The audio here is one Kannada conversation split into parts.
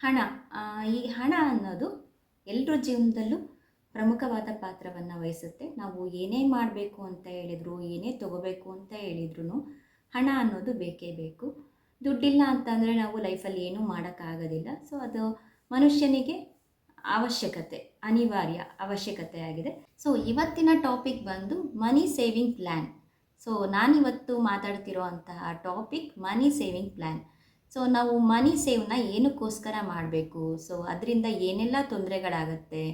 ಹಣ ಈ ಹಣ ಅನ್ನೋದು ಎಲ್ಲರ ಜೀವನದಲ್ಲೂ ಪ್ರಮುಖವಾದ ಪಾತ್ರವನ್ನು ವಹಿಸುತ್ತೆ. ನಾವು ಏನೇ ಮಾಡಬೇಕು ಅಂತ ಹೇಳಿದ್ರು, ಏನೇ ತಗೋಬೇಕು ಅಂತ ಹೇಳಿದ್ರು ಹಣ ಅನ್ನೋದು ಬೇಕೇ ಬೇಕು. ದುಡ್ಡಿಲ್ಲ ಅಂತಂದರೆ ನಾವು ಲೈಫಲ್ಲಿ ಏನೂ ಮಾಡೋಕ್ಕಾಗೋದಿಲ್ಲ. ಸೊ, ಅದು ಮನುಷ್ಯನಿಗೆ ಅವಶ್ಯಕತೆ, ಅನಿವಾರ್ಯ ಅವಶ್ಯಕತೆ ಆಗಿದೆ. ಸೊ, ಇವತ್ತಿನ ಟಾಪಿಕ್ ಬಂದು ಮನಿ ಸೇವಿಂಗ್ ಪ್ಲ್ಯಾನ್ ಸೊ, ನಾನಿವತ್ತು ಮಾತಾಡ್ತಿರೋ ಅಂತಹ topic money saving plan so ನಾವು ಮನಿ ಸೇವ್ನ ಏನಕ್ಕೋಸ್ಕರ ಮಾಡಬೇಕು? ಸೊ ಅದರಿಂದ ಏನೆಲ್ಲ ತೊಂದರೆಗಳಾಗತ್ತೆ?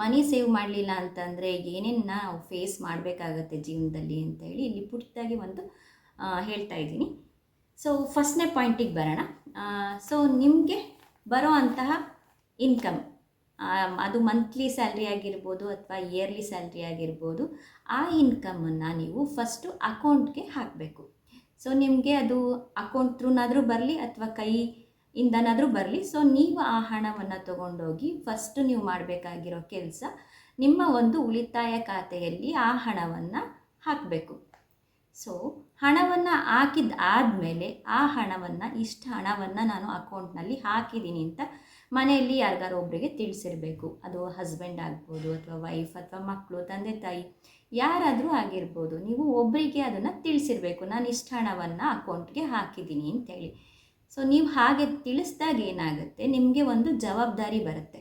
ಮನಿ ಸೇವ್ ಮಾಡಲಿಲ್ಲ ಅಂತಂದರೆ ಏನೇನು ನಾವು ಫೇಸ್ ಮಾಡಬೇಕಾಗತ್ತೆ ಜೀವನದಲ್ಲಿ ಅಂತ ಹೇಳಿ ಇಲ್ಲಿ ಪುಟ್ಟದಾಗಿ ಒಂದು ಹೇಳ್ತಾ ಇದ್ದೀನಿ. ಸೊ ಫಸ್ಟ್ನೇ ಪಾಯಿಂಟಿಗೆ ಬರೋಣ. ಸೊ ನಿಮಗೆ ಬರೋ ಅಂತಹ ಇನ್ಕಮ್ ಅದು ಮಂತ್ಲಿ ಸ್ಯಾಲ್ರಿ ಆಗಿರ್ಬೋದು ಅಥವಾ ಇಯರ್ಲಿ ಸ್ಯಾಲ್ರಿ ಆಗಿರ್ಬೋದು, ಆ ಇನ್ಕಮನ್ನು ನೀವು ಫಸ್ಟು ಅಕೌಂಟ್ಗೆ ಹಾಕಬೇಕು. ಸೊ ನಿಮಗೆ ಅದು ಅಕೌಂಟ್ ಥ್ರೂನಾದರೂ ಬರಲಿ ಅಥವಾ ಕೈ ಇಂದನಾದರೂ ಬರಲಿ. ಸೊ ನೀವು ಆ ಹಣವನ್ನು ತಗೊಂಡೋಗಿ ಫಸ್ಟ್ ನೀವು ಮಾಡಬೇಕಾಗಿರೋ ಕೆಲಸ ನಿಮ್ಮ ಒಂದು ಉಳಿತಾಯ ಖಾತೆಯಲ್ಲಿ ಆ ಹಣವನ್ನು ಹಾಕಬೇಕು. ಸೊ ಹಣವನ್ನು ಹಾಕಿದ ಆದಮೇಲೆ ಆ ಹಣವನ್ನು, ಇಷ್ಟು ಹಣವನ್ನು ನಾನು ಅಕೌಂಟ್ನಲ್ಲಿ ಹಾಕಿದ್ದೀನಿ ಅಂತ ಮನೆಯಲ್ಲಿ ಯಾರಿಗಾರು ಒಬ್ಬರಿಗೆ ತಿಳಿಸಿರಬೇಕು. ಅದು ಹಸ್ಬೆಂಡ್ ಆಗ್ಬೋದು ಅಥವಾ ವೈಫ್ ಅಥವಾ ಮಕ್ಕಳು ತಂದೆ ತಾಯಿ. ಯಾರಾದರೂ ಆಗಿರ್ಬೋದು, ನೀವು ಒಬ್ಬರಿಗೆ ಅದನ್ನು ತಿಳಿಸಿರ್ಬೇಕು. ನಾನು ಇಷ್ಟು ಹಣವನ್ನು ಅಕೌಂಟ್ಗೆ ಹಾಕಿದ್ದೀನಿ ಅಂತೇಳಿ. ಸೊ ನೀವು ಹಾಗೆ ತಿಳಿಸಿದಾಗ ಏನಾಗುತ್ತೆ? ನಿಮಗೆ ಒಂದು ಜವಾಬ್ದಾರಿ ಬರುತ್ತೆ.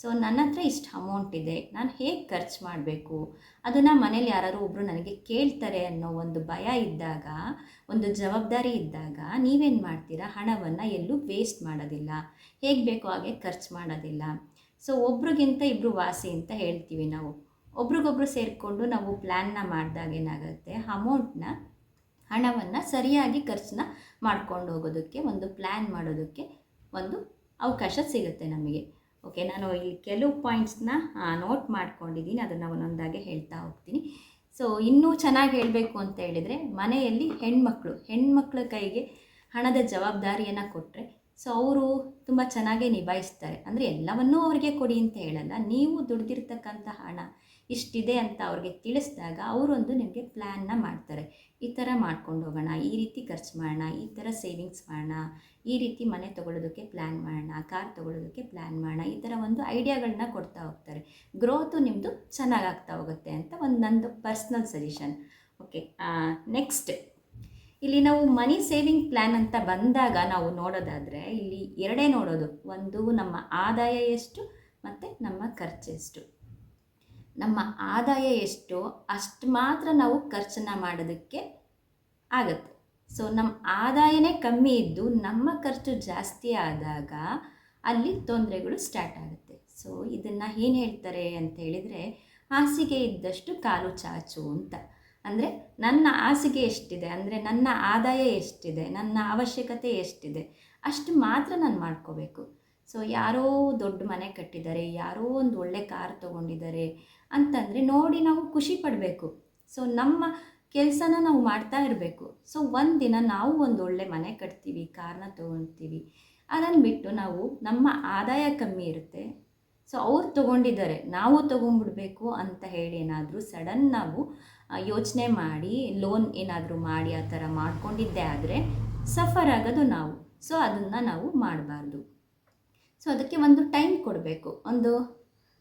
ಸೊ ನನ್ನ ಹತ್ರ ಇಷ್ಟು ಅಮೌಂಟ್ ಇದೆ, ನಾನು ಹೇಗೆ ಖರ್ಚು ಮಾಡಬೇಕು? ಅದನ್ನು ಮನೇಲಿ ಯಾರಾದ್ರು ಒಬ್ಬರು ನನಗೆ ಕೇಳ್ತಾರೆ ಅನ್ನೋ ಒಂದು ಭಯ ಇದ್ದಾಗ, ಒಂದು ಜವಾಬ್ದಾರಿ ಇದ್ದಾಗ ನೀವೇನು ಮಾಡ್ತೀರಾ? ಹಣವನ್ನು ಎಲ್ಲೂ ವೇಸ್ಟ್ ಮಾಡೋದಿಲ್ಲ. ಹೇಗೆ ಬೇಕೋ ಹಾಗೆ ಖರ್ಚು ಮಾಡೋದಿಲ್ಲ. ಸೊ ಒಬ್ರಿಗಿಂತ ಇಬ್ಬರು ವಾಸಿ ಅಂತ ಹೇಳ್ತೀವಿ ನಾವು. ಒಬ್ರಿಗೊಬ್ರು ಸೇರಿಕೊಂಡು ನಾವು ಪ್ಲ್ಯಾನ್ನ ಮಾಡಿದಾಗ ಏನಾಗುತ್ತೆ? ಅಮೌಂಟ್ನ ಹಣವನ್ನು ಸರಿಯಾಗಿ ಖರ್ಚನ್ನ ಮಾಡ್ಕೊಂಡು ಹೋಗೋದಕ್ಕೆ, ಒಂದು ಪ್ಲ್ಯಾನ್ ಮಾಡೋದಕ್ಕೆ ಒಂದು ಅವಕಾಶ ಸಿಗುತ್ತೆ ನಮಗೆ. ಓಕೆ ನಾನು ಇಲ್ಲಿ ಕೆಲವು ಪಾಯಿಂಟ್ಸ್ನ ನೋಟ್ ಮಾಡ್ಕೊಂಡಿದ್ದೀನಿ. ಅದನ್ನು ಒಂದೊಂದಾಗೆ ಹೇಳ್ತಾ ಹೋಗ್ತೀನಿ. ಸೊ ಇನ್ನೂ ಚೆನ್ನಾಗಿ ಹೇಳಬೇಕು ಅಂತ ಹೇಳಿದರೆ, ಮನೆಯಲ್ಲಿ ಹೆಣ್ಮಕ್ಳು, ಹೆಣ್ಮಕ್ಳ ಕೈಗೆ ಹಣದ ಜವಾಬ್ದಾರಿಯನ್ನು ಕೊಟ್ಟರೆ ಸೊ ಅವರು ತುಂಬ ಚೆನ್ನಾಗೇ ನಿಭಾಯಿಸ್ತಾರೆ. ಅಂದರೆ ಎಲ್ಲವನ್ನೂ ಅವರಿಗೆ ಕೊಡಿ ಅಂತ ಹೇಳಲ್ಲ. ನೀವು ದುಡ್ದಿರ್ತಕ್ಕಂಥ ಹಣ ಇಷ್ಟಿದೆ ಅಂತ ಅವ್ರಿಗೆ ತಿಳಿಸಿದಾಗ ಅವರೊಂದು ನಿಮಗೆ ಪ್ಲ್ಯಾನ್ನ ಮಾಡ್ತಾರೆ. ಈ ಥರ ಮಾಡ್ಕೊಂಡು ಹೋಗೋಣ, ಈ ರೀತಿ ಖರ್ಚು ಮಾಡೋಣ, ಈ ಥರ ಸೇವಿಂಗ್ಸ್ ಮಾಡೋಣ, ಈ ರೀತಿ ಮನೆ ತೊಗೊಳೋದಕ್ಕೆ ಪ್ಲ್ಯಾನ್ ಮಾಡೋಣ, ಕಾರ್ ತೊಗೊಳೋದಕ್ಕೆ ಪ್ಲ್ಯಾನ್ ಮಾಡೋಣ, ಈ ಥರ ಒಂದು ಐಡಿಯಾಗಳನ್ನ ಕೊಡ್ತಾ ಹೋಗ್ತಾರೆ. ಗ್ರೋತು ನಿಮ್ಮದು ಚೆನ್ನಾಗಾಗ್ತಾ ಹೋಗುತ್ತೆ ಅಂತ ಒಂದು ನಂದು ಪರ್ಸ್ನಲ್ ಸಜೆಷನ್ ಓಕೆ ನೆಕ್ಸ್ಟ್ ಇಲ್ಲಿ ನಾವು ಮನಿ ಸೇವಿಂಗ್ ಪ್ಲ್ಯಾನ್ ಅಂತ ಬಂದಾಗ ನಾವು ನೋಡೋದಾದರೆ ಇಲ್ಲಿ ಎರಡೇ ನೋಡೋದು. ಒಂದು ನಮ್ಮ ಆದಾಯ ಎಷ್ಟು ಮತ್ತು ನಮ್ಮ ಖರ್ಚು ಎಷ್ಟು. ನಮ್ಮ ಆದಾಯ ಎಷ್ಟು, ಅಷ್ಟು ಮಾತ್ರ ನಾವು ಖರ್ಚನ್ನು ಮಾಡೋದಕ್ಕೆ ಆಗುತ್ತೆ. ಸೊ ನಮ್ಮ ಆದಾಯನೇ ಕಮ್ಮಿ ಇದ್ದು ನಮ್ಮ ಖರ್ಚು ಜಾಸ್ತಿ ಆದಾಗ ಅಲ್ಲಿ ತೊಂದರೆಗಳು ಸ್ಟಾರ್ಟ್ ಆಗುತ್ತೆ. ಸೊ ಇದನ್ನು ಏನು ಹೇಳ್ತಾರೆ ಅಂತ ಹೇಳಿದರೆ ಹಾಸಿಗೆ ಇದ್ದಷ್ಟು ಕಾಲು ಚಾಚು ಅಂತ. ಅಂದರೆ ನನ್ನ ಹಾಸಿಗೆ ಎಷ್ಟಿದೆ, ಅಂದರೆ ನನ್ನ ಆದಾಯ ಎಷ್ಟಿದೆ, ನನ್ನ ಅವಶ್ಯಕತೆ ಎಷ್ಟಿದೆ, ಅಷ್ಟು ಮಾತ್ರ ನಾನು ಮಾಡ್ಕೋಬೇಕು. ಸೊ ಯಾರೋ ದೊಡ್ಡ ಮನೆ ಕಟ್ಟಿದ್ದಾರೆ, ಯಾರೋ ಒಂದು ಒಳ್ಳೆ ಕಾರ್ ತೊಗೊಂಡಿದ್ದಾರೆ ಅಂತಂದರೆ ನೋಡಿ ನಾವು ಖುಷಿ ಪಡಬೇಕು. ಸೊ ನಮ್ಮ ಕೆಲಸನ ನಾವು ಮಾಡ್ತಾ ಇರಬೇಕು. ಸೊ ದಿನ ನಾವು ಒಂದು ಒಳ್ಳೆ ಮನೆ ಕಟ್ತೀವಿ ಕಾರ್ನ ತೊಗೊಳ್ತೀವಿ ಅದನ್ನು ಬಿಟ್ಟು ನಾವು ನಮ್ಮ ಆದಾಯ ಕಮ್ಮಿ ಇರುತ್ತೆ. ಸೊ ಅವ್ರು ತೊಗೊಂಡಿದ್ದಾರೆ, ನಾವು ತೊಗೊಂಡ್ಬಿಡ್ಬೇಕು ಅಂತ ಹೇಳಿ ಏನಾದರೂ ಸಡನ್ ನಾವು ಯೋಚನೆ ಮಾಡಿ ಲೋನ್ ಏನಾದರೂ ಮಾಡಿ ಆ ಥರ ಮಾಡ್ಕೊಂಡಿದ್ದೆ ಆದರೆ ಸಫರ್ ಆಗೋದು ನಾವು. ಸೊ ಅದನ್ನು ನಾವು ಮಾಡಬಾರ್ದು. ಸೊ ಅದಕ್ಕೆ ಒಂದು ಟೈಮ್ ಕೊಡಬೇಕು. ಒಂದು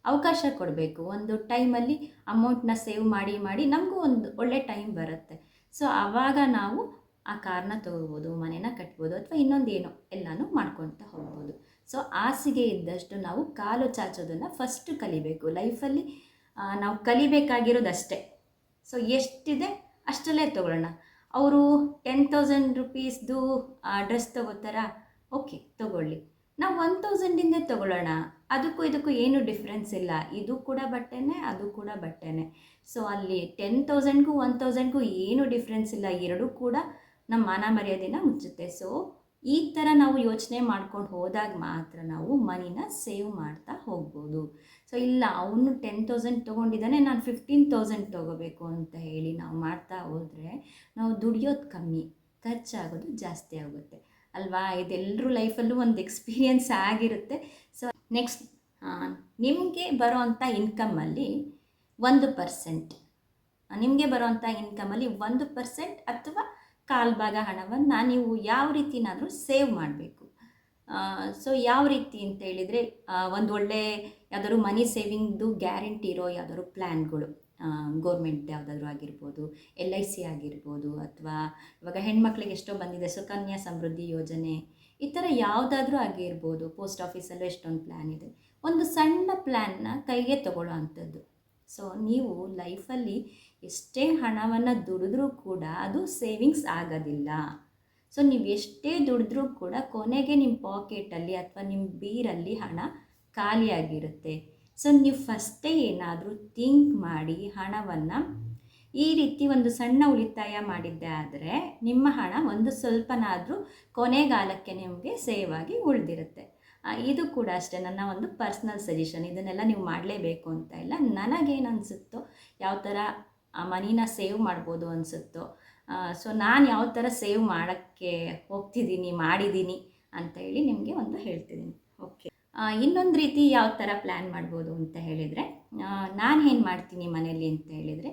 ಅವಕಾಶ ಕೊಡಬೇಕು. ಒಂದು ಟೈಮಲ್ಲಿ ಅಮೌಂಟ್ನ ಸೇವ್ ಮಾಡಿ ಮಾಡಿ ನಮಗೂ ಒಂದು ಒಳ್ಳೆ ಟೈಮ್ ಬರುತ್ತೆ. ಸೊ ಆವಾಗ ನಾವು ಆ ಕಾರ್ನ ತೊಗೋಬೋದು, ಮನೇನ ಕಟ್ಬೋದು ಅಥವಾ ಇನ್ನೊಂದು ಏನೋ ಎಲ್ಲನೂ ಮಾಡ್ಕೊಳ್ತಾ ಹೋಗ್ಬೋದು. ಸೊ ಹಾಸಿಗೆ ಇದ್ದಷ್ಟು ನಾವು ಕಾಲು ಚಾಚೋದನ್ನು ಫಸ್ಟ್ ಕಲಿಬೇಕು. ಲೈಫಲ್ಲಿ ನಾವು ಕಲಿಬೇಕಾಗಿರೋದು ಅಷ್ಟೇ ಸೊ ಎಷ್ಟಿದೆ? ಅಷ್ಟರಲ್ಲೇ ತೊಗೊಳ್ಳೋಣ. ಅವರು ಟೆನ್ ತೌಸಂಡ್ ರುಪೀಸ್ದು ಡ್ರೆಸ್ ತೊಗೋತಾರಾ? ಓಕೆ ತೊಗೊಳ್ಳಿ. ನಾವು ಒನ್ ತೌಸಂಡಿಂದೇ ತೊಗೊಳ್ಳೋಣ. ಅದಕ್ಕೂ ಇದಕ್ಕೂ ಏನು ಡಿಫ್ರೆನ್ಸ್ ಇಲ್ಲ. ಇದು ಕೂಡ ಬಟ್ಟೆನೇ, ಅದು ಕೂಡ ಬಟ್ಟೆನೇ. ಸೊ ಅಲ್ಲಿ ಟೆನ್ ತೌಸಂಡ್ಗೂ ಒನ್ ತೌಸಂಡ್ಗೂ ಏನು ಡಿಫ್ರೆನ್ಸ್ ಇಲ್ಲ. ಎರಡೂ ಕೂಡ ನಮ್ಮ ಮಾನ ಮರ್ಯಾದೆನ ಮುಚ್ಚುತ್ತೆ. ಸೊ ಈ ಥರ ನಾವು ಯೋಚನೆ ಮಾಡ್ಕೊಂಡು ಹೋದಾಗ ಮಾತ್ರ ನಾವು ಮನಿನ ಸೇವ್ ಮಾಡ್ತಾ ಹೋಗ್ಬೋದು. ಸೊ ಇಲ್ಲ, ಅವನು ಟೆನ್ ತೌಸಂಡ್ ತೊಗೊಂಡಿದ್ದಾನೆ, ನಾನು ಫಿಫ್ಟೀನ್ ತೌಸಂಡ್ ತೊಗೋಬೇಕು ಅಂತ ಹೇಳಿ ನಾವು ಮಾಡ್ತಾ ಹೋದರೆ ನಾವು ದುಡಿಯೋದು ಕಮ್ಮಿ, ಖರ್ಚಾಗೋದು ಜಾಸ್ತಿ ಆಗುತ್ತೆ. ಅಲ್ವಾ? ಇದೆಲ್ಲರೂ ಲೈಫಲ್ಲೂ ಒಂದು ಎಕ್ಸ್ಪೀರಿಯನ್ಸ್ ಆಗಿರುತ್ತೆ. ಸೊ ನೆಕ್ಸ್ಟ್ ನಿಮಗೆ ಬರೋವಂಥ ಇನ್ಕಮಲ್ಲಿ ಒಂದು ಪರ್ಸೆಂಟ್ ನಿಮಗೆ ಬರೋವಂಥ ಇನ್ಕಮಲ್ಲಿ ಒಂದು ಪರ್ಸೆಂಟ್ ಅಥವಾ ಕಾಲು ಭಾಗ ಹಣವನ್ನು ನೀವು ಯಾವ ರೀತಿನಾದರೂ ಸೇವ್ ಮಾಡಬೇಕು. ಸೊ ಯಾವ ರೀತಿ ಅಂತ ಹೇಳಿದರೆ ಒಂದು ಒಳ್ಳೆ ಯಾವ್ದಾದ್ರು ಮನಿ ಸೇವಿಂಗ್ದು ಗ್ಯಾರಂಟಿ ಇರೋ ಯಾವ್ದಾದ್ರು ಪ್ಲ್ಯಾನ್ಗಳು ಗೌರ್ಮೆಂಟ್ ಯಾವುದಾದ್ರೂ ಆಗಿರ್ಬೋದು, ಎಲ್ ಐ ಸಿ ಆಗಿರ್ಬೋದು, ಅಥವಾ ಇವಾಗ ಹೆಣ್ಮಕ್ಳಿಗೆ ಎಷ್ಟೋ ಬಂದಿದೆ, ಸುಕನ್ಯಾ ಸಮೃದ್ಧಿ ಯೋಜನೆ, ಈ ಥರ ಯಾವುದಾದ್ರೂ ಆಗಿರ್ಬೋದು, ಪೋಸ್ಟ್ ಆಫೀಸಲ್ಲೂ ಎಷ್ಟೊಂದು ಪ್ಲ್ಯಾನ್ ಇದೆ. ಒಂದು ಸಣ್ಣ ಪ್ಲ್ಯಾನ್ನ ಕೈಗೆ ತಗೊಳ್ಳೋ ಅಂಥದ್ದು. ಸೊ ನೀವು ಲೈಫಲ್ಲಿ ಎಷ್ಟೇ ಹಣವನ್ನು ದುಡಿದ್ರೂ ಕೂಡ ಅದು ಸೇವಿಂಗ್ಸ್ ಆಗೋದಿಲ್ಲ. ಸೊ ನೀವು ಎಷ್ಟೇ ದುಡಿದ್ರೂ ಕೂಡ ಕೊನೆಗೆ ನಿಮ್ಮ ಪಾಕೆಟಲ್ಲಿ ಅಥವಾ ನಿಮ್ಮ ಬೀರಲ್ಲಿ ಹಣ ಖಾಲಿಯಾಗಿರುತ್ತೆ. ಸೊ ನೀವು ಫಸ್ಟೇ ಏನಾದರೂ ಥಿಂಕ್ ಮಾಡಿ ಹಣವನ್ನು ಈ ರೀತಿ ಒಂದು ಸಣ್ಣ ಉಳಿತಾಯ ಮಾಡಿದ್ದೆ ಆದರೆ ನಿಮ್ಮ ಹಣ ಒಂದು ಸ್ವಲ್ಪನಾದರೂ ಕೊನೆಗಾಲಕ್ಕೆ ನಿಮಗೆ ಸೇವ್ ಆಗಿ ಉಳಿದಿರುತ್ತೆ. ಇದು ಕೂಡ ಅಷ್ಟೇ ನನ್ನ ಒಂದು ಪರ್ಸ್ನಲ್ ಸಜೆಷನ್ ಇದನ್ನೆಲ್ಲ ನೀವು ಮಾಡಲೇಬೇಕು ಅಂತ ಇಲ್ಲ. ನನಗೇನು ಅನಿಸುತ್ತೋ, ಯಾವ ಥರ ಮನಿನ ಸೇವ್ ಮಾಡ್ಬೋದು ಅನಿಸುತ್ತೋ ಸೊ ನಾನು ಯಾವ ಥರ ಸೇವ್ ಮಾಡೋಕ್ಕೆ ಹೋಗ್ತಿದ್ದೀನಿ ಮಾಡಿದ್ದೀನಿ ಅಂತ ಹೇಳಿ ನಿಮಗೆ ಒಂದು ಹೇಳ್ತಿದ್ದೀನಿ ಓಕೆ ಇನ್ನೊಂದು ರೀತಿ ಯಾವ ಥರ ಪ್ಲ್ಯಾನ್ ಮಾಡ್ಬೋದು ಅಂತ ಹೇಳಿದರೆ ನಾನು ಏನು ಮಾಡ್ತೀನಿ ಮನೆಯಲ್ಲಿ ಅಂತ ಹೇಳಿದರೆ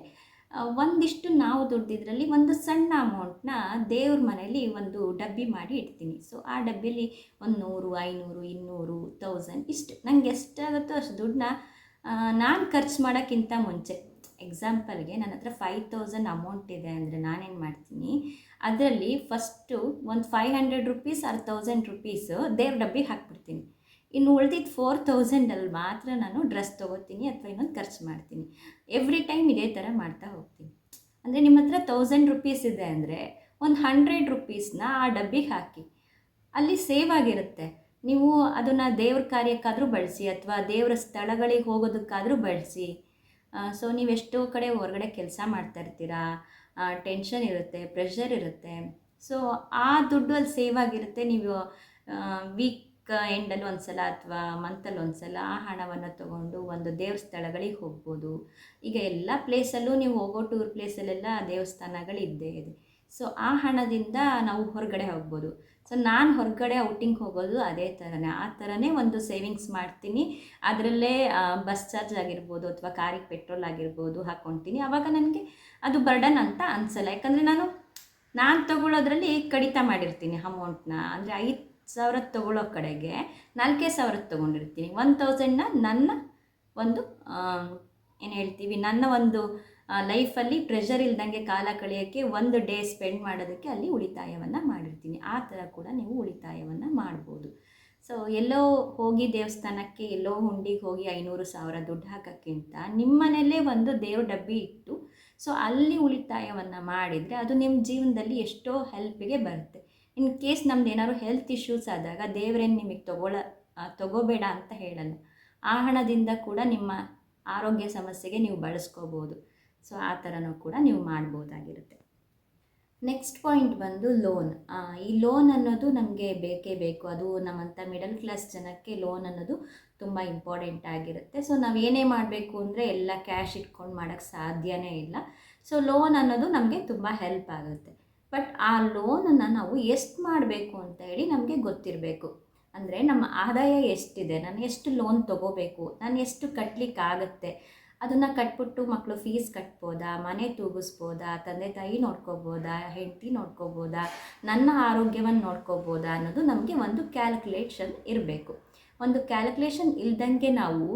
ಒಂದಿಷ್ಟು ನಾವು ದುಡ್ದಿದ್ರಲ್ಲಿ ಒಂದು ಸಣ್ಣ ಅಮೌಂಟ್ನ ದೇವ್ರ ಮನೆಯಲ್ಲಿ ಒಂದು ಡಬ್ಬಿ ಮಾಡಿ ಇಡ್ತೀನಿ. ಸೊ ಆ ಡಬ್ಬಿಯಲ್ಲಿ ಒಂದು ನೂರು, ಐನೂರು, ಇನ್ನೂರು ತೌಸಂಡ್ ಇಷ್ಟು. ನನಗೆ ಎಷ್ಟಾಗುತ್ತೋ ಅಷ್ಟು ದುಡ್ಡನ್ನ ನಾನು ಖರ್ಚು ಮಾಡೋಕ್ಕಿಂತ ಮುಂಚೆ ಎಕ್ಸಾಂಪಲ್ಗೆ ನನ್ನ ಹತ್ರ ಫೈವ್ ತೌಸಂಡ್ ಅಮೌಂಟ್ ಇದೆ ಅಂದರೆ ನಾನೇನು ಮಾಡ್ತೀನಿ, ಅದರಲ್ಲಿ ಫಸ್ಟು ಒಂದು five hundred rupees or thousand rupees ದೇವ್ರ ಡಬ್ಬಿಗೆ ಹಾಕ್ಬಿಡ್ತೀನಿ. ಇನ್ನು ಉಳ್ದಿದ್ದು ಫೋರ್ ತೌಸಂಡಲ್ಲಿ ಮಾತ್ರ ನಾನು ಡ್ರೆಸ್ ತೊಗೋತೀನಿ ಅಥವಾ ಇನ್ನೊಂದು ಖರ್ಚು ಮಾಡ್ತೀನಿ. ಎವ್ರಿ ಟೈಮ್ ಇದೇ ಥರ ಮಾಡ್ತಾ ಹೋಗ್ತೀನಿ. ಅಂದರೆ ನಿಮ್ಮ ಹತ್ರ ತೌಸಂಡ್ ರುಪೀಸ್ ಇದೆ ಅಂದರೆ ಒಂದು ಹಂಡ್ರೆಡ್ ರುಪೀಸ್ನ ಆ ಡಬ್ಬಿಗೆ ಹಾಕಿ. ಅಲ್ಲಿ ಸೇವ್ ಆಗಿರುತ್ತೆ. ನೀವು ಅದನ್ನು ದೇವ್ರ ಕಾರ್ಯಕ್ಕಾದರೂ ಬಳಸಿ ಅಥವಾ ದೇವರ ಸ್ಥಳಗಳಿಗೆ ಹೋಗೋದಕ್ಕಾದರೂ ಬಳಸಿ. ಸೊ ನೀವು ಎಷ್ಟೋ ಕಡೆ ಹೊರಗಡೆ ಕೆಲಸ ಮಾಡ್ತಾ ಇರ್ತೀರಾ. ಟೆನ್ಷನ್ ಇರುತ್ತೆ ಪ್ರೆಷರ್ ಇರುತ್ತೆ. ಸೊ ಆ ದುಡ್ಡು ಅಲ್ಲಿ ಸೇವ್ ಆಗಿರುತ್ತೆ. ನೀವು ವೀಕ್ ಎಂಡಲ್ಲಿ ಒಂದು ಸಲ ಅಥವಾ ಮಂತಲ್ಲಿ ಒಂದು ಸಲ ಆ ಹಣವನ್ನು ತಗೊಂಡು ಒಂದು ದೇವಸ್ಥಳಗಳಿಗೆ ಹೋಗ್ಬೋದು. ಈಗ ಎಲ್ಲ ಪ್ಲೇಸಲ್ಲೂ ನೀವು ಹೋಗೋ ಟೂರ್ ಪ್ಲೇಸಲ್ಲೆಲ್ಲ ದೇವಸ್ಥಾನಗಳಿದ್ದೇ ಇದೆ. ಸೊ, ಆ ಹಣದಿಂದ ನಾವು ಹೊರಗಡೆ ಹೋಗ್ಬೋದು. ಸೊ, ನಾನು ಹೊರಗಡೆ ಔಟಿಂಗ್ ಹೋಗೋದು ಅದೇ ಥರನೇ ಆ ಥರನೇ ಒಂದು ಸೇವಿಂಗ್ಸ್ ಮಾಡ್ತೀನಿ. ಅದರಲ್ಲೇ ಬಸ್ ಚಾರ್ಜ್ ಆಗಿರ್ಬೋದು ಅಥವಾ ಕಾರಿಗೆ ಪೆಟ್ರೋಲ್ ಆಗಿರ್ಬೋದು ಹಾಕ್ಕೊತೀನಿ ಆವಾಗ ನನಗೆ ಅದು ಬರ್ಡನ್ ಅಂತ ಅನಿಸಲ್ಲ. ಯಾಕಂದರೆ ನಾನು ನಾನು ತಗೊಳ್ಳೋದ್ರಲ್ಲಿ ಕಡಿತ ಮಾಡಿರ್ತೀನಿ ಅಮೌಂಟ್ನ. ಅಂದರೆ ಐದು ಸಾವಿರ ತೊಗೊಳ್ಳೋ ಕಡೆಗೆ ನಾಲ್ಕೇ ಸಾವಿರ ತೊಗೊಂಡಿರ್ತೀನಿ. ಒನ್ ತೌಸಂಡ್ನ ನನ್ನ ಒಂದು ಏನು ಹೇಳ್ತೀವಿ, ನನ್ನ ಒಂದು ಲೈಫಲ್ಲಿ ಪ್ರೆಷರ್ ಇಲ್ದಂಗೆ ಕಾಲ ಕಳೆಯೋಕ್ಕೆ ಒಂದು ಡೇ ಸ್ಪೆಂಡ್ ಮಾಡೋದಕ್ಕೆ ಅಲ್ಲಿ ಉಳಿತಾಯವನ್ನು ಮಾಡಿರ್ತೀನಿ. ಆ ಥರ ಕೂಡ ನೀವು ಉಳಿತಾಯವನ್ನು ಮಾಡ್ಬೋದು. ಸೊ ಎಲ್ಲೋ ಹೋಗಿ ದೇವಸ್ಥಾನಕ್ಕೆ, ಎಲ್ಲೋ ಹುಂಡಿಗೆ ಹೋಗಿ ಐನೂರು ಸಾವಿರ ದುಡ್ಡು ಹಾಕೋಕ್ಕಿಂತ ನಿಮ್ಮನೇಲೇ ಒಂದು ದೇವ್ರ ಡಬ್ಬಿ ಇಟ್ಟು ಸೊ ಅಲ್ಲಿ ಉಳಿತಾಯವನ್ನು ಮಾಡಿದರೆ ಅದು ನಿಮ್ಮ ಜೀವನದಲ್ಲಿ ಎಷ್ಟೋ ಹೆಲ್ಪಿಗೆ ಬರುತ್ತೆ. ಇನ್ ಕೇಸ್ ನಮ್ದು ಏನಾದ್ರು ಹೆಲ್ತ್ ಇಶ್ಯೂಸ್ ಆದಾಗ ದೇವರೇನು ನಿಮಗೆ ತಗೊಳ ತಗೋಬೇಡ ಅಂತ ಹೇಳಲ್ಲ. ಆ ಹಣದಿಂದ ಕೂಡ ನಿಮ್ಮ ಆರೋಗ್ಯ ಸಮಸ್ಯೆಗೆ ನೀವು ಬಳಸ್ಕೋಬೋದು. ಸೊ ಆ ಥರನೂ ಕೂಡ ನೀವು ಮಾಡ್ಬೋದಾಗಿರುತ್ತೆ. ನೆಕ್ಸ್ಟ್ ಪಾಯಿಂಟ್ ಬಂದು ಲೋನ್ ಈ ಲೋನ್ ಅನ್ನೋದು ನಮಗೆ ಬೇಕೇ ಬೇಕು. ಅದು ನಮ್ಮಂಥ ಮಿಡಲ್ ಕ್ಲಾಸ್ ಜನಕ್ಕೆ ಲೋನ್ ಅನ್ನೋದು ತುಂಬ ಇಂಪಾರ್ಟೆಂಟ್ ಆಗಿರುತ್ತೆ. ಸೊ ನಾವು ಏನೇ ಮಾಡಬೇಕು ಅಂದರೆ ಎಲ್ಲ ಕ್ಯಾಶ್ ಇಟ್ಕೊಂಡು ಮಾಡೋಕ್ಕೆ ಸಾಧ್ಯವೇ ಇಲ್ಲ. ಸೊ ಲೋನ್ ಅನ್ನೋದು ನಮಗೆ ತುಂಬ ಹೆಲ್ಪ್ ಆಗುತ್ತೆ. ಬಟ್ ಆ ಲೋನನ್ನು ನಾವು ಎಷ್ಟು ಮಾಡಬೇಕು ಅಂತ ಹೇಳಿ ನಮಗೆ ಗೊತ್ತಿರಬೇಕು. ಅಂದರೆ ನಮ್ಮ ಆದಾಯ ಎಷ್ಟಿದೆ, ನಾನು ಎಷ್ಟು ಲೋನ್ ತೊಗೋಬೇಕು, ನಾನು ಎಷ್ಟು ಕಟ್ಟಲಿಕ್ಕಾಗತ್ತೆ ಅದನ್ನು ಕಟ್ಬಿಟ್ಟು ಮಕ್ಕಳು ಫೀಸ್ ಕಟ್ಬೋದಾ, ಮನೆ ತೂಗಿಸ್ಬೋದಾ, ತಂದೆ ತಾಯಿ ನೋಡ್ಕೋಬೋದಾ, ಹೆಂಡತಿ ನೋಡ್ಕೋಬೋದಾ, ನನ್ನ ಆರೋಗ್ಯವನ್ನು ನೋಡ್ಕೋಬೋದಾ ಅನ್ನೋದು ನಮಗೆ ಒಂದು ಕ್ಯಾಲ್ಕುಲೇಷನ್ ಇರಬೇಕು. ಒಂದು ಕ್ಯಾಲ್ಕುಲೇಷನ್ ಇಲ್ದಂಗೆ ನಾವು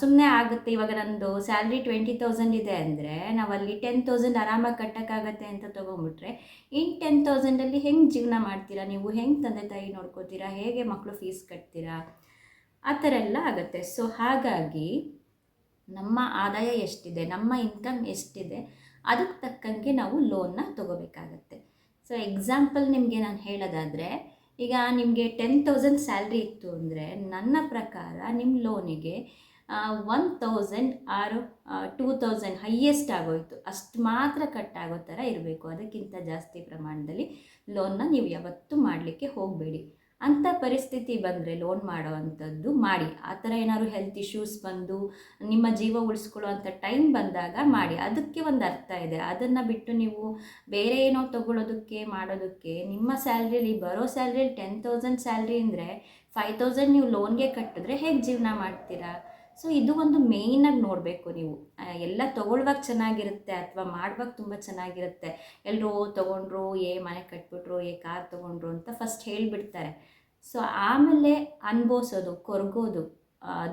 ಸುಮ್ಮನೆ ಆಗುತ್ತೆ. ಇವಾಗ ನಂದು ಸ್ಯಾಲ್ರಿ ಟ್ವೆಂಟಿ ತೌಸಂಡ್ ಇದೆ ಅಂದರೆ ನಾವಲ್ಲಿ ಟೆನ್ ತೌಸಂಡ್ ಆರಾಮಾಗಿ ಕಟ್ಟೋಕ್ಕಾಗತ್ತೆ ಅಂತ ತೊಗೊಂಬಿಟ್ರೆ ಇನ್ ಟೆನ್ ತೌಸಂಡಲ್ಲಿ ಹೆಂಗೆ ಜೀವನ ಮಾಡ್ತೀರಾ? ನೀವು ಹೆಂಗೆ ತಂದೆ ತಾಯಿ ನೋಡ್ಕೋತೀರಾ? ಹೇಗೆ ಮಕ್ಕಳು ಫೀಸ್ ಕಟ್ತೀರಾ? ಆ ಥರ ಎಲ್ಲ ಆಗುತ್ತೆ. ಸೊ ಹಾಗಾಗಿ ನಮ್ಮ ಆದಾಯ ಎಷ್ಟಿದೆ? ನಮ್ಮ ಇನ್ಕಮ್ ಎಷ್ಟಿದೆ? ಅದಕ್ಕೆ ತಕ್ಕಂಗೆ ನಾವು ಲೋನ್ನ ತೊಗೋಬೇಕಾಗತ್ತೆ. ಸೊ ಎಕ್ಸಾಂಪಲ್ ನಿಮಗೆ ನಾನು ಹೇಳೋದಾದರೆ, ಈಗ ನಿಮಗೆ ಟೆನ್ ತೌಸಂಡ್ ಸ್ಯಾಲ್ರಿ ಇತ್ತು ಅಂದರೆ ನನ್ನ ಪ್ರಕಾರ ನಿಮ್ಮ ಲೋನಿಗೆ ಒನ್ ತೌಸಂಡ್ ಆರು ಟೂ ತೌಸಂಡ್ ಹೈಯೆಸ್ಟ್ ಆಗೋಯ್ತು. ಅಷ್ಟು ಮಾತ್ರ ಕಟ್ ಆಗೋ ಥರ ಇರಬೇಕು. ಅದಕ್ಕಿಂತ ಜಾಸ್ತಿ ಪ್ರಮಾಣದಲ್ಲಿ ಲೋನ್ನ ನೀವು ಯಾವತ್ತೂ ಮಾಡಲಿಕ್ಕೆ ಹೋಗಬೇಡಿ. ಅಂಥ ಪರಿಸ್ಥಿತಿ ಬಂದರೆ ಲೋನ್ ಮಾಡೋ ಅಂಥದ್ದು ಮಾಡಿ. ಆ ಥರ ಏನಾದ್ರು ಹೆಲ್ತ್ ಇಶ್ಯೂಸ್ ಬಂದು ನಿಮ್ಮ ಜೀವ ಉಳಿಸ್ಕೊಳ್ಳೋ ಅಂಥ ಟೈಮ್ ಬಂದಾಗ ಮಾಡಿ. ಅದಕ್ಕೆ ಒಂದು ಅರ್ಥ ಇದೆ. ಅದನ್ನು ಬಿಟ್ಟು ನೀವು ಬೇರೆ ಏನೋ ತೊಗೊಳೋದಕ್ಕೆ, ಮಾಡೋದಕ್ಕೆ ನಿಮ್ಮ ಸ್ಯಾಲ್ರಿಲಿ ಬರೋ ಸ್ಯಾಲ್ರಿಲಿ ಟೆನ್ ತೌಸಂಡ್ ಸ್ಯಾಲ್ರಿ ಅಂದರೆ ಫೈವ್ ತೌಸಂಡ್ ನೀವು ಲೋನ್ಗೆ ಕಟ್ಟಿದ್ರೆ ಹೇಗೆ ಜೀವನ ಮಾಡ್ತೀರಾ? ಸೊ ಇದು ಒಂದು ಮೇಯ್ನಾಗಿ ನೋಡಬೇಕು ನೀವು. ಎಲ್ಲ ತೊಗೊಳ್ವಾಗ ಚೆನ್ನಾಗಿರುತ್ತೆ ಅಥವಾ ಮಾಡುವಾಗ ತುಂಬ ಚೆನ್ನಾಗಿರುತ್ತೆ. ಎಲ್ಲರೂ ತೊಗೊಂಡ್ರು, ಏ, ಮನೆ ಕಟ್ಬಿಟ್ರು, ಏ, ಕಾರ್ ತೊಗೊಂಡ್ರು ಅಂತ ಫಸ್ಟ್ ಹೇಳಿಬಿಡ್ತಾರೆ. ಸೊ ಆಮೇಲೆ ಅನ್ಭವಿಸೋದು, ಕೊರಗೋದು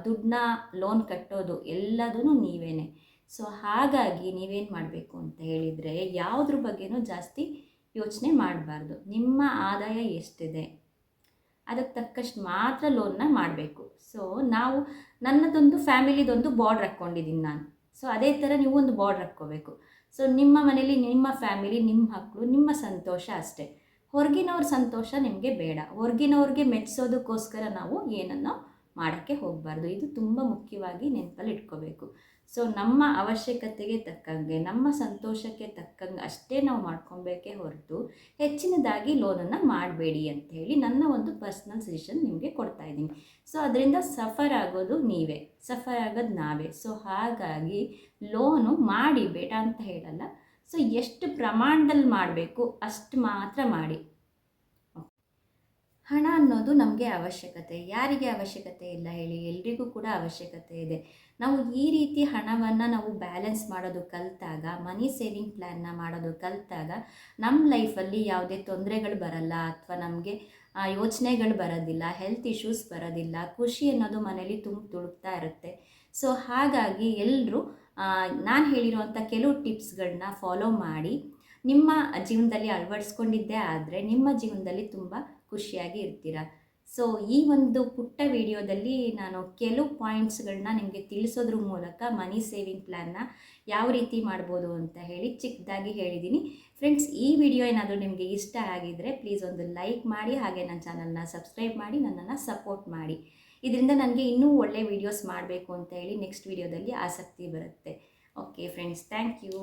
ದುಡ್ಡನ್ನ ಲೋನ್ ಕಟ್ಟೋದು ಎಲ್ಲದೂ ನೀವೇನೆ. ಸೊ ಹಾಗಾಗಿ ನೀವೇನು ಮಾಡಬೇಕು ಅಂತ ಹೇಳಿದರೆ ಯಾವುದ್ರ ಬಗ್ಗೆನೂ ಜಾಸ್ತಿ ಯೋಚನೆ ಮಾಡಬಾರ್ದು. ನಿಮ್ಮ ಆದಾಯ ಎಷ್ಟಿದೆ? ಅದಕ್ಕೆ ತಕ್ಕಷ್ಟು ಮಾತ್ರ ಲೋನ್ನ ಮಾಡಬೇಕು. ಸೊ ನಾವು ನನ್ನದೊಂದು ಫ್ಯಾಮಿಲಿದೊಂದು ಬಾರ್ಡ್ರ್ ಹಾಕ್ಕೊಂಡಿದ್ದೀನಿ ನಾನು. ಸೊ ಅದೇ ಥರ ನೀವು ಒಂದು ಬಾರ್ಡ್ರ್ ಹಾಕ್ಕೋಬೇಕು. ಸೊ ನಿಮ್ಮ ಮನೇಲಿ ನಿಮ್ಮ ಫ್ಯಾಮಿಲಿ, ನಿಮ್ಮ ಮಕ್ಕಳು ನಿಮ್ಮ ಸಂತೋಷ ಅಷ್ಟೇ. ಹೊರಗಿನವ್ರ ಸಂತೋಷ ನಿಮಗೆ ಬೇಡ. ಹೊರಗಿನವ್ರಿಗೆ ಮೆಚ್ಚಿಸೋದಕ್ಕೋಸ್ಕರ ನಾವು ಏನನ್ನೋ ಮಾಡೋಕ್ಕೆ ಹೋಗಬಾರ್ದು. ಇದು ತುಂಬ ಮುಖ್ಯವಾಗಿ ನೆನಪಲ್ಲಿ ಇಟ್ಕೋಬೇಕು. ಸೊ ನಮ್ಮ ಅವಶ್ಯಕತೆಗೆ ತಕ್ಕಂಗೆ, ನಮ್ಮ ಸಂತೋಷಕ್ಕೆ ತಕ್ಕಂಗೆ ಅಷ್ಟೇ ನಾವು ಮಾಡ್ಕೊಬೇಕೇ ಹೊರತು ಹೆಚ್ಚಿನದಾಗಿ ಲೋನನ್ನು ಮಾಡಬೇಡಿ ಅಂತ ಹೇಳಿ ನನ್ನ ಒಂದು ಪರ್ಸ್ನಲ್ ಸಜೆಷನ್ ನಿಮಗೆ ಕೊಡ್ತಾ ಇದ್ದೀನಿ. ಸೊ ಅದರಿಂದ ಸಫರ್ ಆಗೋದು ನೀವೇ ಸಫರ್ ಆಗೋದು ನಾವೇ. ಸೊ ಹಾಗಾಗಿ ಲೋನು ಮಾಡಿ ಬೇಡ ಅಂತ ಹೇಳಲ್ಲ. ಸೊ ಎಷ್ಟು ಪ್ರಮಾಣದಲ್ಲಿ ಮಾಡಬೇಕು ಅಷ್ಟು ಮಾತ್ರ ಮಾಡಿ. ಹಣ ಅನ್ನೋದು ನಮಗೆ ಅವಶ್ಯಕತೆ, ಯಾರಿಗೆ ಅವಶ್ಯಕತೆ ಇಲ್ಲ ಹೇಳಿ, ಎಲ್ರಿಗೂ ಕೂಡ ಅವಶ್ಯಕತೆ ಇದೆ. ನಾವು ಈ ರೀತಿ ಹಣವನ್ನು ನಾವು ಬ್ಯಾಲೆನ್ಸ್ ಮಾಡೋದು ಕಲಿತಾಗ ಮನಿ ಸೇವಿಂಗ್ ಪ್ಲ್ಯಾನ್ನ ಮಾಡೋದು ಕಲಿತಾಗ ನಮ್ಮ ಲೈಫಲ್ಲಿ ಯಾವುದೇ ತೊಂದರೆಗಳು ಬರಲ್ಲ ಅಥವಾ ನಮಗೆ ಯೋಚನೆಗಳು ಬರೋದಿಲ್ಲ ಹೆಲ್ತ್ ಇಶ್ಯೂಸ್ ಬರೋದಿಲ್ಲ, ಖುಷಿ ಅನ್ನೋದು ಮನೇಲಿ ತುಂಬ ತುಳುಕ್ತಾ ಇರುತ್ತೆ. ಸೊ ಹಾಗಾಗಿ ಎಲ್ಲರೂ ನಾನು ಹೇಳಿರುವಂಥ ಕೆಲವು ಟಿಪ್ಸ್ಗಳನ್ನ ಫಾಲೋ ಮಾಡಿ, ನಿಮ್ಮ ಜೀವನದಲ್ಲಿ ಅಳವಡಿಸ್ಕೊಂಡಿದ್ದೇ ಆದರೆ ನಿಮ್ಮ ಜೀವನದಲ್ಲಿ ತುಂಬ ಖುಷಿಯಾಗಿ ಇರ್ತೀರ. ಸೊ ಈ ಒಂದು ಪುಟ್ಟ ವಿಡಿಯೋದಲ್ಲಿ ನಾನು ಕೆಲವು ಪಾಯಿಂಟ್ಸ್ಗಳನ್ನ ನಿಮಗೆ ತಿಳಿಸೋದ್ರ ಮೂಲಕ ಮನಿ ಸೇವಿಂಗ್ ಪ್ಲ್ಯಾನ್ನ ಯಾವ ರೀತಿ ಮಾಡ್ಬೋದು ಅಂತ ಹೇಳಿ ಚಿಕ್ಕದಾಗಿ ಹೇಳಿದ್ದೀನಿ ಫ್ರೆಂಡ್ಸ್, ಈ ವಿಡಿಯೋ ಏನಾದರೂ ನಿಮಗೆ ಇಷ್ಟ ಆಗಿದ್ದರೆ ಪ್ಲೀಸ್ ಒಂದು ಲೈಕ್ ಮಾಡಿ, ಹಾಗೆ ನನ್ನ ಚಾನಲ್ನ ಸಬ್ಸ್ಕ್ರೈಬ್ ಮಾಡಿ, ನನ್ನನ್ನು ಸಪೋರ್ಟ್ ಮಾಡಿ. ಇದರಿಂದ ನನಗೆ ಇನ್ನೂ ಒಳ್ಳೆ ವಿಡಿಯೋಸ್ ಮಾಡಬೇಕು ಅಂತ ಹೇಳಿ ನೆಕ್ಸ್ಟ್ ವಿಡಿಯೋದಲ್ಲಿ ಆಸಕ್ತಿ ಬರುತ್ತೆ. Okay friends thank you